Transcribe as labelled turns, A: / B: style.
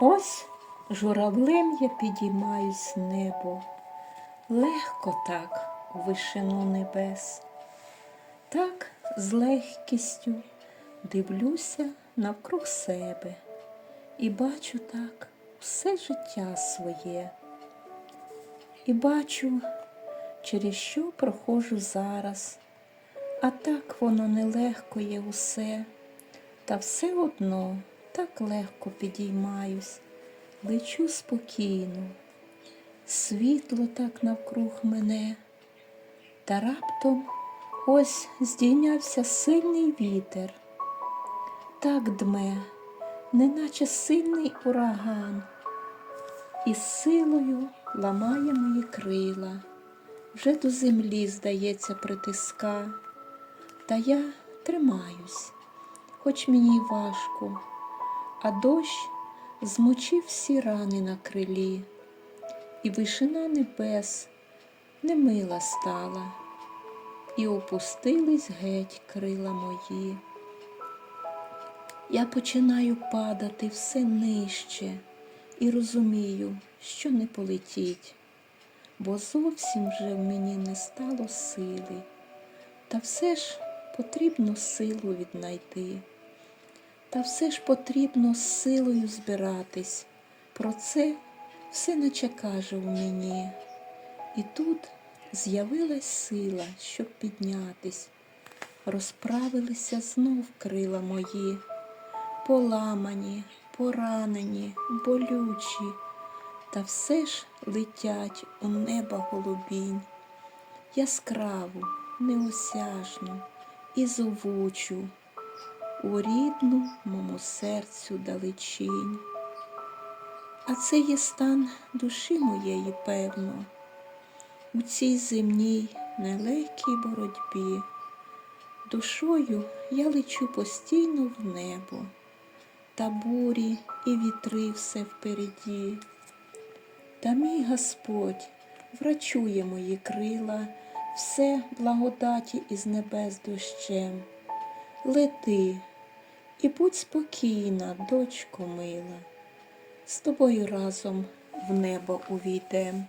A: Ось журавлем я підіймаюсь в небо, легко так у вишину небес. Так з легкістю дивлюся навкруг себе і бачу так все життя своє. І бачу, через що проходжу зараз, а так воно нелегко є усе, та все одно так легко підіймаюсь, лечу спокійно, світло так навкруг мене, та раптом ось здійнявся сильний вітер, так дме, неначе сильний ураган, і силою ламає мої крила, вже до землі, здається, притиска, та я тримаюсь, хоч мені й важко, а дощ змочив всі рани на крилі, і вишина небес немила стала, і опустились геть крила мої. Я починаю падати все нижче і розумію, що не полетіть, бо зовсім вже в мені не стало сили, та все ж потрібно силу віднайти. Та все ж потрібно з силою збиратись. Про це все наче каже у мені. І тут з'явилась сила, щоб піднятись. Розправилися знов крила мої, поламані, поранені, болючі, та все ж летять у неба голубінь, яскраву, неосяжну і зовучу у рідну мому серцю далечінь. А це є стан душі моєї, певно, у цій земній нелегкій боротьбі. Душою я лечу постійно в небо, та бурі і вітри все впереді. Та мій Господь врачує мої крила, все благодаті із небес дощем. Лети і будь спокійна, дочко мила, з тобою разом в небо увійдем.